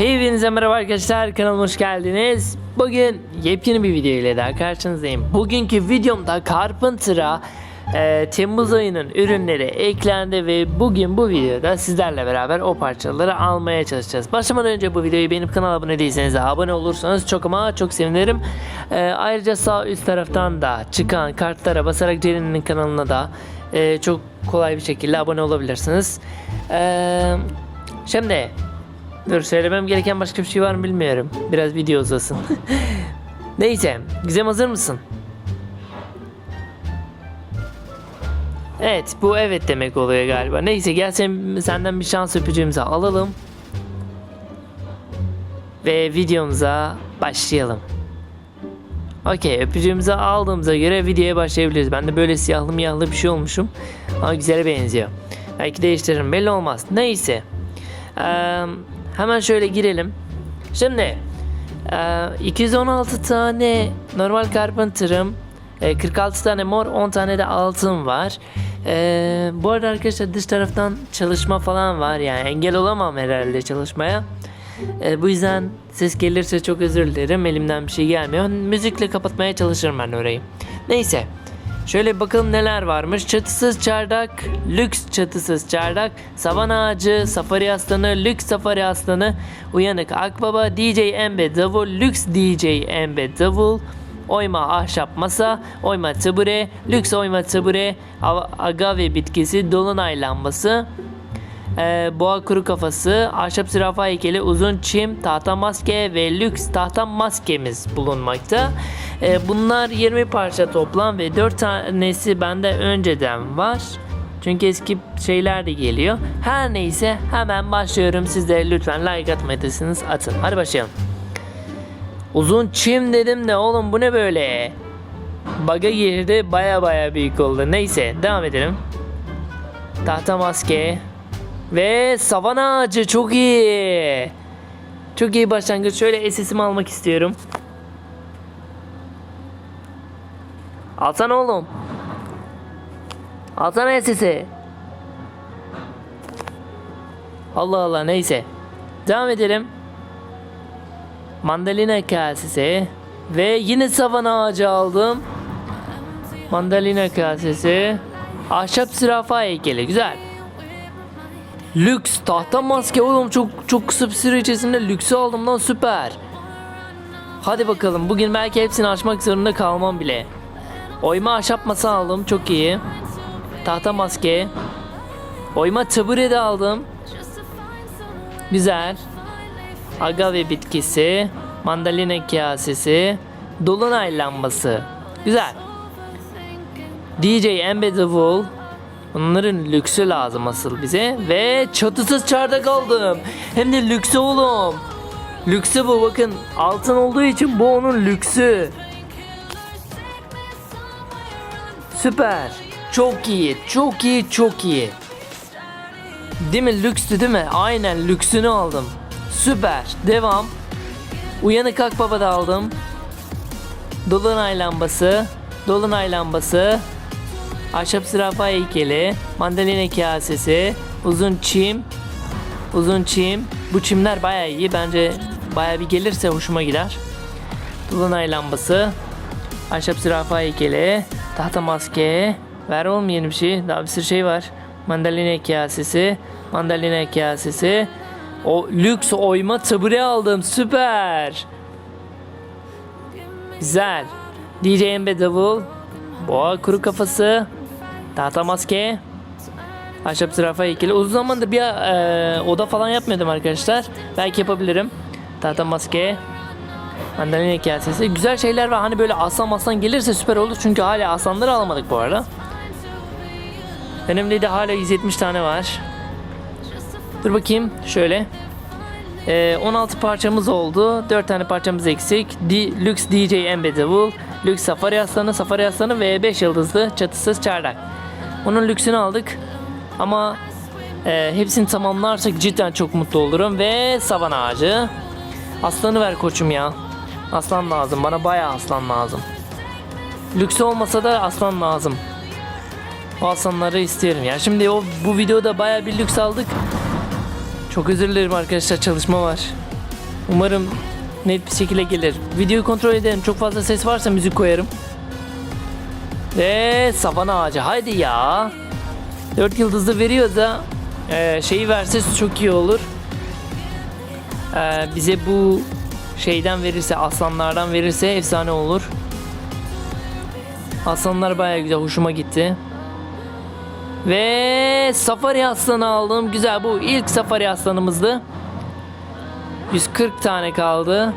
Hepinize merhaba arkadaşlar kanalıma hoş geldiniz. Bugün yepyeni bir video ile daha karşınızdayım. Bugünkü videomda Carpenter'a e, Temmuz ayının ürünleri eklendi ve bugün bu videoda sizlerle beraber o parçaları almaya çalışacağız. Başlamadan önce bu videoyu beğenip kanala abone değilseniz de abone olursanız çok ama çok sevinirim. E, ayrıca sağ üst taraftan da çıkan kartlara basarak Ceren'in kanalına da e, çok kolay bir şekilde abone olabilirsiniz. E, şimdi Dur söylemem gereken başka bir şey var mı bilmiyorum. Biraz video uzasın. Neyse. Gizem hazır mısın? Evet bu evet demek oluyor galiba. Neyse gel sen, senden bir şans öpücüğümüzü alalım. Ve videomuza başlayalım. Okey öpücüğümüzü aldığımıza göre videoya başlayabiliriz. Ben de böyle siyahlı miyahlı bir şey olmuşum. Ama güzele benziyor. Belki değiştiririm belli olmaz. Neyse. Eee Hemen şöyle girelim. Şimdi e, 216 tane normal Carpenter'ım, e, 46 tane mor, 10 tane de altın var. E, bu arada arkadaşlar dış taraftan çalışma falan var yani engel olamam herhalde çalışmaya. E, bu yüzden ses gelirse çok özür dilerim. Elimden bir şey gelmiyor. Müzikle kapatmaya çalışırım ben orayı. Neyse. Şöyle bakalım neler varmış. Çatısız çardak, lüks çatısız çardak, savan ağacı, safari aslanı, lüks safari aslanı, uyanık akbaba, DJ embe davul, lüks DJ embe davul, oyma ahşap masa, oyma tabure, lüks oyma tabure, av- agave bitkisi, dolunay lambası, ee, boğa kuru kafası, ahşap zürafa heykeli, uzun çim, tahta maske ve lüks tahta maskemiz bulunmakta. Ee, bunlar 20 parça toplam ve 4 tanesi bende önceden var. Çünkü eski şeyler de geliyor. Her neyse hemen başlıyorum. Siz de lütfen like atmadıysanız atın. Hadi başlayalım. Uzun çim dedim de oğlum bu ne böyle? Baga girdi baya baya büyük oldu. Neyse devam edelim. Tahta maske, ve savan ağacı çok iyi. Çok iyi başlangıç. Şöyle SS'imi almak istiyorum. Alsana oğlum. Alsana SS'i. Allah Allah neyse. Devam edelim. Mandalina kasesi. Ve yine savan ağacı aldım. Mandalina kasesi. Ahşap zürafa heykeli. Güzel. Lüks tahta maske oğlum çok çok kısa bir süre içerisinde lüksü aldım lan süper. Hadi bakalım bugün belki hepsini açmak zorunda kalmam bile. Oyma ahşap masa aldım çok iyi. Tahta maske. Oyma tabure de aldım. Güzel. Agave bitkisi. Mandalina kasesi. Dolunay lambası. Güzel. DJ Embed Wool. Bunların lüksü lazım asıl bize. Ve çatısız çardak aldım. Hem de lüksü oğlum. Lüksü bu bakın. Altın olduğu için bu onun lüksü. Süper. Çok iyi. Çok iyi. Çok iyi. Değil mi? Lükstü değil mi? Aynen lüksünü aldım. Süper. Devam. Uyanık Akbaba da aldım. Dolunay lambası. Dolunay lambası. Ahşap zürafa heykeli, mandalina kasesi, uzun çim, uzun çim. Bu çimler baya iyi. Bence baya bir gelirse hoşuma gider. Dolunay lambası, ahşap zürafa heykeli, tahta maske. Ver yeni bir şey. Daha bir sürü şey var. Mandalina kasesi, mandalina kasesi. O lüks oyma tabure aldım. Süper. Güzel. DJ Embe davul. Boğa kuru kafası. Tahta maske. Ahşap zürafa heykeli. Uzun zamandır bir e, oda falan yapmıyordum arkadaşlar. Belki yapabilirim. Tahta maske. Mandalina kasesi. Güzel şeyler var. Hani böyle aslan aslan gelirse süper olur. Çünkü hala aslanları alamadık bu arada. Önümde de hala 170 tane var. Dur bakayım. Şöyle. Ee, 16 parçamız oldu. 4 tane parçamız eksik. D Lux DJ Embedded Lux Safari Aslanı, Safari Aslanı ve 5 yıldızlı çatısız çardak. Onun lüksünü aldık. Ama e, hepsini tamamlarsak cidden çok mutlu olurum. Ve savan ağacı. Aslanı ver koçum ya. Aslan lazım. Bana bayağı aslan lazım. Lüks olmasa da aslan lazım. O aslanları isterim ya. Şimdi o bu videoda bayağı bir lüks aldık. Çok özür dilerim arkadaşlar çalışma var. Umarım net bir şekilde gelir. Videoyu kontrol edelim. Çok fazla ses varsa müzik koyarım. Ve savana ağacı. Haydi ya. 4 yıldızlı veriyor da e, şeyi verse çok iyi olur. E, bize bu şeyden verirse, aslanlardan verirse efsane olur. Aslanlar baya güzel, hoşuma gitti. Ve safari aslanı aldım. Güzel bu ilk safari aslanımızdı. 140 tane kaldı.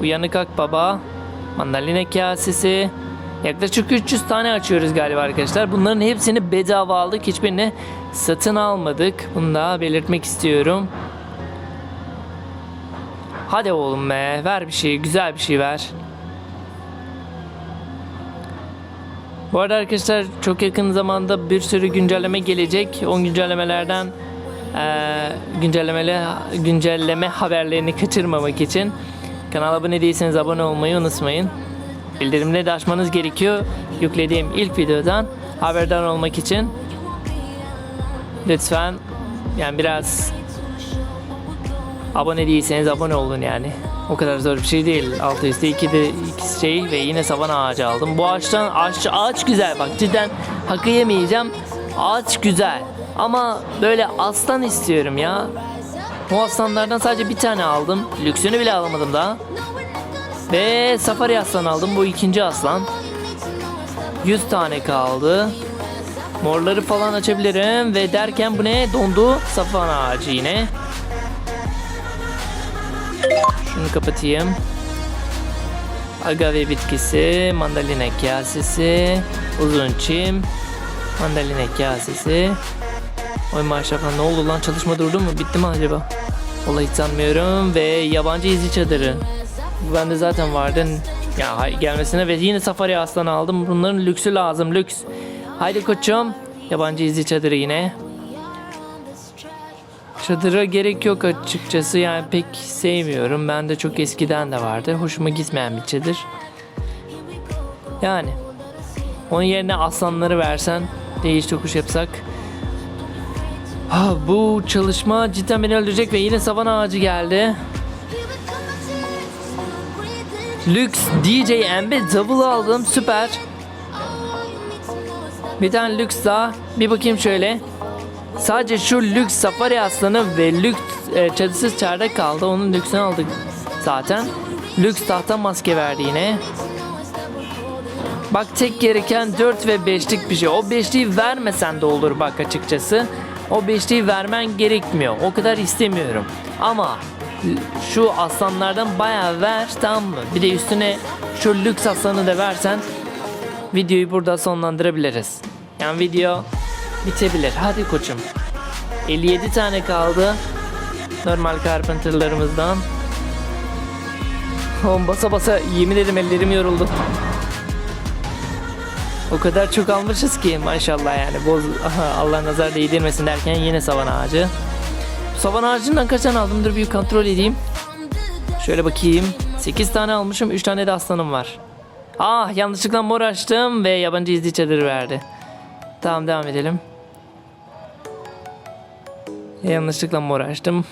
Uyanık akbaba. Mandalina kasesi. Yaklaşık 300 tane açıyoruz galiba arkadaşlar. Bunların hepsini bedava aldık. Hiçbirini satın almadık. Bunu da belirtmek istiyorum. Hadi oğlum be. Ver bir şey. Güzel bir şey ver. Bu arada arkadaşlar çok yakın zamanda bir sürü güncelleme gelecek. O güncellemelerden güncellemeli güncelleme haberlerini kaçırmamak için kanala abone değilseniz abone olmayı unutmayın. Bildirimleri de açmanız gerekiyor. Yüklediğim ilk videodan haberdar olmak için. Lütfen yani biraz abone değilseniz abone olun yani. O kadar zor bir şey değil. Altı üstte iki de iki şey ve yine savan ağacı aldım. Bu ağaçtan ağaç, ağaç güzel bak cidden hakkı yemeyeceğim. Ağaç güzel. Ama böyle aslan istiyorum ya. O aslanlardan sadece bir tane aldım. Lüksünü bile alamadım daha. Ve safari aslan aldım. Bu ikinci aslan. 100 tane kaldı. Morları falan açabilirim. Ve derken bu ne? Dondu. Safan ağacı yine. Şunu kapatayım. Agave bitkisi, mandalina kasesi, uzun çim, mandalina kasesi. Oy maşallah ne oldu lan çalışma durdu mu? Bitti mi acaba? Vallahi sanmıyorum ve yabancı izi çadırı. Bu bende zaten vardı. Ya gelmesine ve yine safari aslan aldım. Bunların lüksü lazım lüks. Haydi koçum. Yabancı izi çadırı yine. Çadıra gerek yok açıkçası yani pek sevmiyorum. Ben de çok eskiden de vardı. Hoşuma gitmeyen bir çadır. Yani onun yerine aslanları versen değiş tokuş yapsak. Bu çalışma cidden beni öldürecek ve yine savan ağacı geldi. Lüks DJ MB double aldım süper. Bir tane lüks daha. Bir bakayım şöyle. Sadece şu lüks safari aslanı ve lüks e, çadısız çardak kaldı. Onun lüksünü aldık zaten. Lüks tahta maske verdi yine. Bak tek gereken 4 ve 5'lik bir şey. O 5'liği vermesen de olur bak açıkçası. O 5'liği vermen gerekmiyor. O kadar istemiyorum. Ama şu aslanlardan bayağı ver tamam mı? Bir de üstüne şu lüks aslanı da versen videoyu burada sonlandırabiliriz. Yani video bitebilir. Hadi koçum. 57 tane kaldı. Normal carpenterlarımızdan. Basa basa yemin ederim ellerim yoruldu. O kadar çok almışız ki maşallah yani. Boz, Allah nazar değdirmesin derken yine savan ağacı. Savan ağacından kaç tane aldım? Dur bir kontrol edeyim. Şöyle bakayım. 8 tane almışım. 3 tane de aslanım var. Ah yanlışlıkla mor açtım ve yabancı izli çadır verdi. Tamam devam edelim. Yanlışlıkla mor açtım.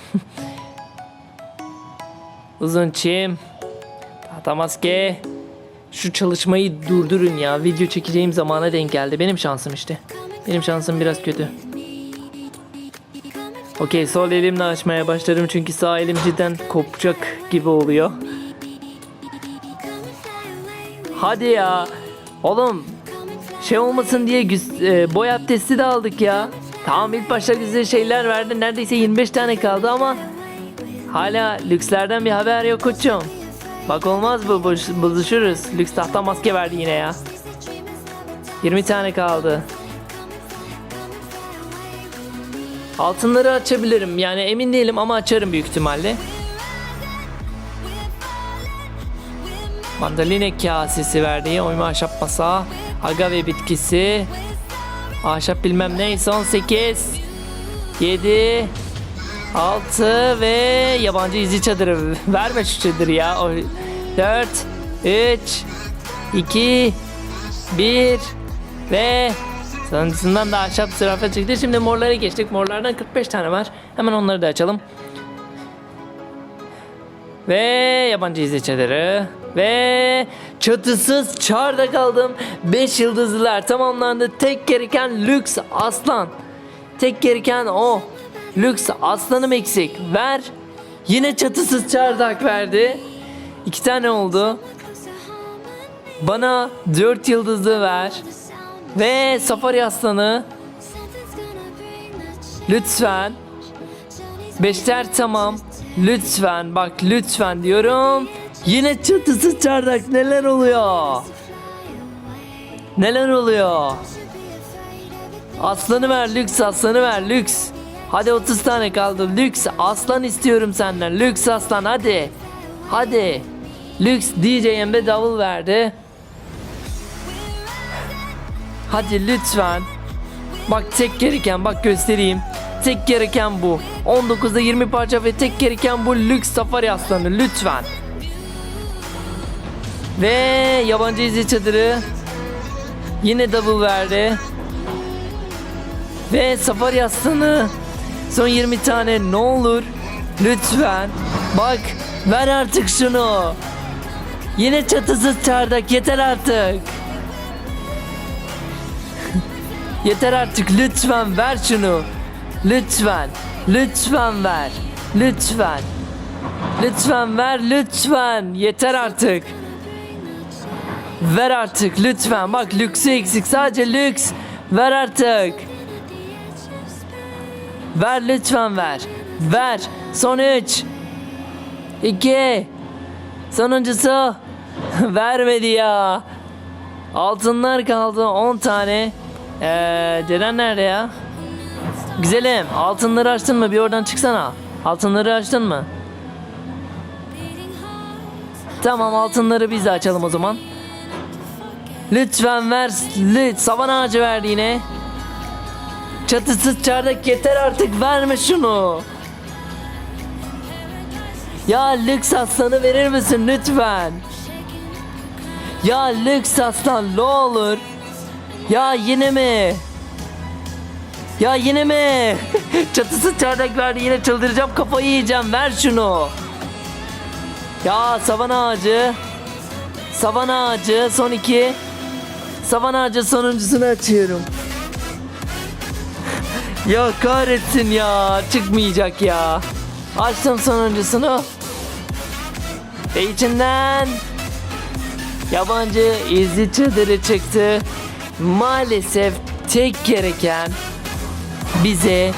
Uzun çim. Tahta maske. Şu çalışmayı durdurun ya. Video çekeceğim zamana denk geldi. Benim şansım işte. Benim şansım biraz kötü. Okey sol elimle açmaya başlarım çünkü sağ elim cidden kopacak gibi oluyor. Hadi ya. Oğlum şey olmasın diye e, boy abdesti de aldık ya. Tamam ilk başta güzel şeyler verdi. Neredeyse 25 tane kaldı ama hala lükslerden bir haber yok koçum. Bak olmaz bu buluşuruz. Lüks tahta maske verdi yine ya. 20 tane kaldı. Altınları açabilirim. Yani emin değilim ama açarım büyük ihtimalle. Mandalina kasesi verdi. Oyma ahşap masa. Agave bitkisi. Ahşap bilmem neyse 18. 7. 6 ve yabancı izi çadırı. Verme şu çadırı ya. 4. 3. 2. 1. Ve Sonrasından da ahşap zürafa çıktı. Şimdi morlara geçtik. Morlardan 45 tane var. Hemen onları da açalım. Ve yabancı izleyicileri ve çatısız çarda kaldım. 5 yıldızlılar tamamlandı. Tek gereken lüks aslan. Tek gereken o. Lüks aslanım eksik. Ver. Yine çatısız çardak verdi. İki tane oldu. Bana 4 yıldızlı ver. Ve safari aslanı. Lütfen. Beşler tamam. Lütfen bak lütfen diyorum. Yine çatısız çardak neler oluyor? Neler oluyor? Aslanı ver lüks aslanı ver lüks. Hadi 30 tane kaldı lüks aslan istiyorum senden lüks aslan hadi. Hadi. Lüks DJ Emre davul verdi. Hadi lütfen. Bak tek gereken bak göstereyim. Tek gereken bu. 19'da 20 parça ve tek gereken bu lüks safari aslanı lütfen. Ve yabancı izci çadırı yine double verdi. Ve safari aslanı son 20 tane ne olur lütfen. Bak ver artık şunu. Yine çatısız çardak yeter artık. Yeter artık lütfen ver şunu. Lütfen. Lütfen ver. Lütfen. Lütfen ver lütfen. Yeter artık. Ver artık lütfen. Bak lüksü eksik. Sadece lüks. Ver artık. Ver lütfen ver. Ver. Son 3. 2. Sonuncusu. Vermedi ya. Altınlar kaldı 10 tane. Eee Ceren nerede ya? Güzelim altınları açtın mı? Bir oradan çıksana. Altınları açtın mı? Tamam altınları biz de açalım o zaman. Lütfen ver. Lüt. Savan ağacı verdi yine. Çatısız çardak yeter artık verme şunu. Ya lüks aslanı verir misin lütfen? Ya lüks aslan ne olur. Ya yine mi? Ya yine mi? Çatısı çardak verdi yine çıldıracağım kafayı yiyeceğim ver şunu. Ya savan ağacı. Savan ağacı son iki. Savan ağacı sonuncusunu açıyorum. Ya kahretsin ya çıkmayacak ya. Açtım sonuncusunu. Ve içinden yabancı izli çadırı çıktı. Maalesef tek gereken bize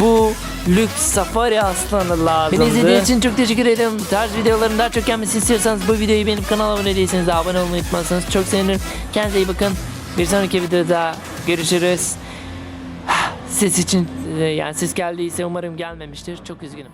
bu lüks safari aslanı lazım. Beni izlediğiniz için çok teşekkür ederim. Tarz videoların daha çok gelmesini istiyorsanız bu videoyu benim kanalıma abone değilseniz de abone olmayı unutmazsanız çok sevinirim. Kendinize iyi bakın. Bir sonraki videoda görüşürüz. Ses için e, yani ses geldiyse umarım gelmemiştir. Çok üzgünüm.